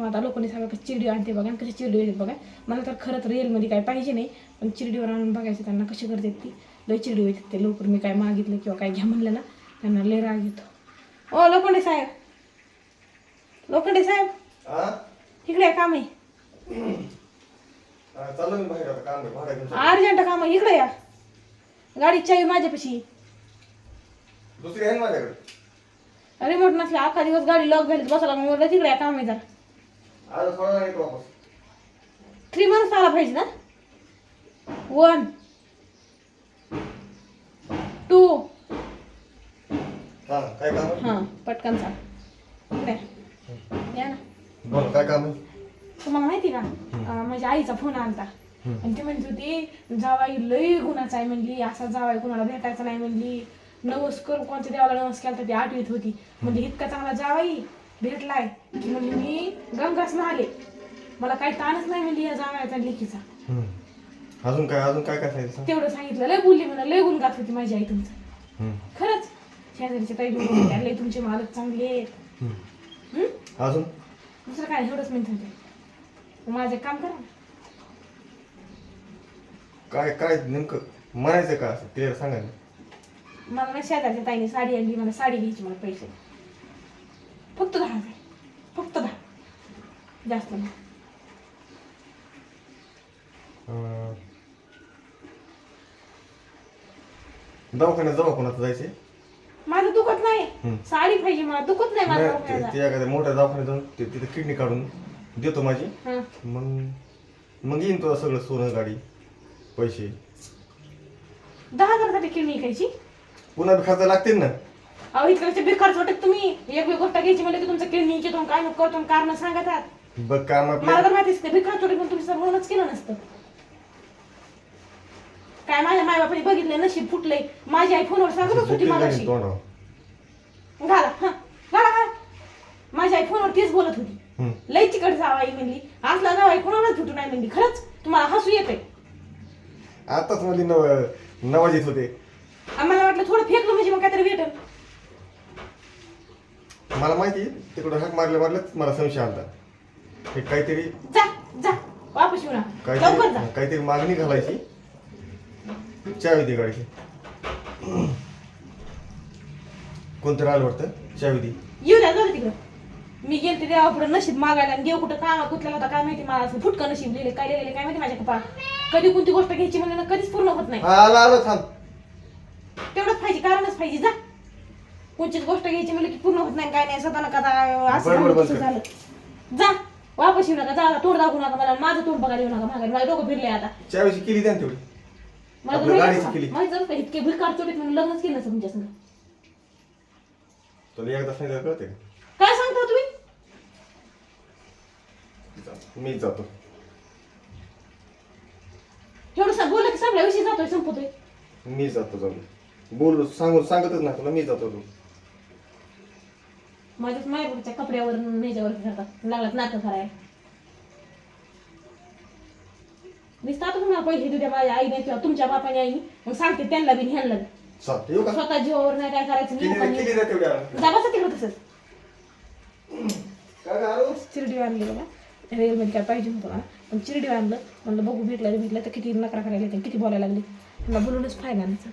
मग आता लोकांनी सांगा चिरडी आणते बघा कशी चिरडी येते बघा. मला तर खरंच रिअलमध्ये काय पाहिजे नाही पण चिरडीवर आणून बघायचं त्यांना कशी करतात ती. लय चिरडी येते ते लवकर मी काय मागितलं किंवा काय घ्या म्हणलं ना त्यांना लय राग येतो. ओ लोखंडे साहेब. लोखंडे साहेब? इकडे या, काम. आहे. अर्जंट काम आहे इकडे या. गाडी चावी माझ्यापाशी. दुसरी आहे माझ्याकडे? रिमोट नसले अख्खा दिवस गाडी लॉक झाली बसायला तिकडे या, काम आहे जरा आज थोडा नाही येतो वापस थ्री मंथ्स आला पाहिजे ना? वन टू हा काय काम? आहे हां पटकन चाल इकडे. या ना. बोल काय काम आहे? तुम्हाला माहिती का? अं, माझ्या आईचा फोन आलता. आणि ती म्हणत होती जावाई लई गुणाचा आहे म्हणली असा जावाई कुणाला भेटायचा नाही म्हणली. नवस करून कोणत्या देवाला नवस केला तर ती आठवीत होती. म्हणजे इतका चांगला जावाई भेटलाय. म्हणजे मी गंगाच आले मला काही ताणच नाही म्हणली या जावयाचा लेखीचा हम्म. अजून काय अजून काय काय सांगितलं सांग? तेवढं सांगितलं. लय बोलली म्हणा लय गुण गात होती माझी आई तुमचं. हम्म. खरंच. शेजारचे ताई बी बोलल्या, लय तुमचे मालक चांगले आहेत. हम्म. अजून? दुसरं काय एवढंच म्हणत होते माझं काम करा ना. काय काय नेमकं म्हणायचं का? असं क्लिअर सांगा ना. मला ना शेजारच्या ताईने साडी आणली मला साडी घ्यायची मला पैसे. फक्त दहा हजार. फक्त दहा. जास्त नाही. दवाखान्यात जाऊ कोणाचं जायचे माझं दुखत नाही. साडी पाहिजे मला. दुखत नाही माझं ते एखाद्या मोठ्या दवाखान्यात जाऊन ते तिथे किडनी काढून देतो माझी. हं. मग मग येईन तुला सगळं सोनं गाडी पैसे. दहा हजारासाठी किडनी घ्यायची पुन्हा बी खर्च लागतील ना. अहो इकडचे बिकार वाटत तुम्ही. एक वेळ गोष्ट घ्यायची म्हणजे की तुमचं किडनी घेतो काय नको करतो कारण सांगतात बघ काम मला आपले तर माहितीच नाही. भिकार चोटी पण तुम्ही सर्वच केलं नसतं. काय माझ्या मायबापाने बघितले नशीब फुटले माझी आई फोनवर सांगतच होती मला तोंडावर. घाला हा. घाला घाला. माझी आई फोनवर तेच बोलत होती. हम्म. लई चिकट जावाई म्हणली. असला जावाई कोणालाच फुटू नाही म्हणली. खरंच तुम्हाला हसू येते आताच नव नवाजीत होते. आम्हाला वाटलं थोडं फेकलं म्हणजे मग काहीतरी भेटल. मला माहिती तिकडं हाक मारल्या मारल्याच मला संशय आला. हे काहीतरी जा जा वापस येऊ ना. लवकर जा. काहीतरी काहीतरी मागणी घालायची. चावी दे गाडीची. कोणतं राहिलं वाटतं? चावी दे. येऊ द्या जाऊ तिकडं. मी गेलते देवा पुढे नशीब मागायला आणि देव कुठं कामा कुठल्या होता काय माहिती मला असं फुटकं नशीब लिहिले काय लिहिले काय माहिती माझ्या कपाळ कधी कोणती गोष्ट घ्यायची म्हणलं ना कधीच पूर्ण होत नाही. आलं आलं थांब. तेवढंच पाहिजे कारणच पाहिजे जा. कोणतीच गोष्ट घ्यायची म्हणलं की पूर्ण होत नाही काय नाही स्वतः नका असं बरोबर, झालं, बरोबर. तसं झालं. जा वापस येऊ नका जा तोड दाखवू नका मला माझं तोंड बघायला येऊ नका मागायला माझं डोकं फिरले आता. चावीची केली द्या ना तेवढी. मला तर आपलं माहितीच गाडीची केली. इतके भिकार चोटीत म्हणून लग्नच केलं नसतं तुमच्या संग. तुला एकदा सांगितलं कळते काय सांगता तुम्ही? का मीच जातो. एवढं सा- बोललं की संपला विषय जातोय संपतोय. मीच जातो जाऊन. बोल सांगून सांगतच ना तुला मी जातो तू माझ्याच मायापुरच्या कपड्यावर ह्याच्यावर जातात लागलात नाटक करायला नुसतं आता तुम्हाला पैसे देऊ द्या माझ्या आईने किंवा तुमच्या बापाने आईने मग सांगते त्यांना बी ह्यांना बी. चालतं येऊ का? स्वतः जीवावर नाही काय करायचं किती मी पण किती द्या तेवढी आणून. जा बसा तिकडं तसंच. काय? चिरडी आणली बघा. रेलमध्ये काय पाहिजे होतं मला पण चिरडी आणलं म्हणलं बघू भेटलं भेटलं तर किती नकरा करायला येते किती बोलायला लागली. मला बोलूनच फायदा नाही.